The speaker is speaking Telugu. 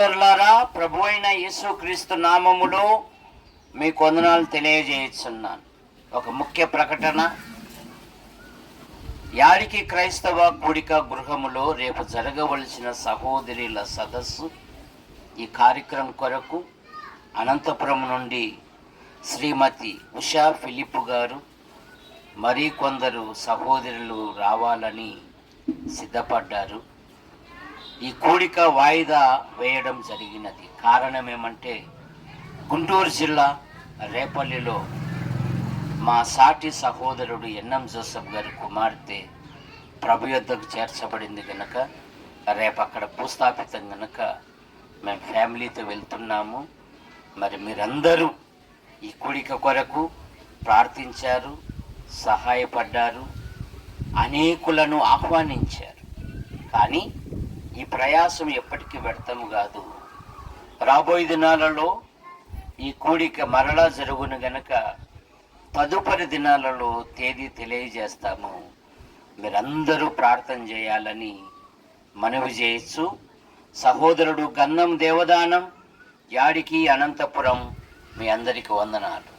సోదరులారా ప్రభు అయిన యేసుక్రీస్తు నామములో మీ కొందనాలు తెలియజేస్తున్నాను ఒక ముఖ్య ప్రకటన. యాడికి క్రైస్తవ గుడిక గృహములో రేపు జరగవలసిన సహోదరుల సదస్సు ఈ కార్యక్రమం కొరకు అనంతపురం నుండి శ్రీమతి ఉషా ఫిలిప్ గారు మరి కొందరు సహోదరులు రావాలని సిద్ధపడ్డారు. ఈ కూడిక వాయిదా వేయడం జరిగినది. కారణం ఏమంటే గుంటూరు జిల్లా రేపల్లిలో మా సాటి సహోదరుడు ఎన్ఎం జోసఫ్ గారి కుమార్తె ప్రభు యొద్దకు చేర్చబడింది కనుక రేపు అక్కడ భూస్థాపితం కనుక మేము ఫ్యామిలీతో వెళ్తున్నాము. మరి మీరందరూ ఈ కూడిక కొరకు ప్రార్థించారు సహాయపడ్డారు అనేకులను ఆహ్వానించారు. కానీ ఈ ప్రయాసం ఎప్పటికీ వ్యర్థము కాదు. రాబోయే దినాలలో ఈ కూడిక మరలా జరుగును గనక తదుపరి దినాలలో తేదీ తెలియజేస్తాము. మీరందరూ ప్రార్థన చేయాలని మనవి చేయొచ్చు. సహోదరుడు గన్నం దేవదానం యాడికి అనంతపురం మీ అందరికి వందనాలు.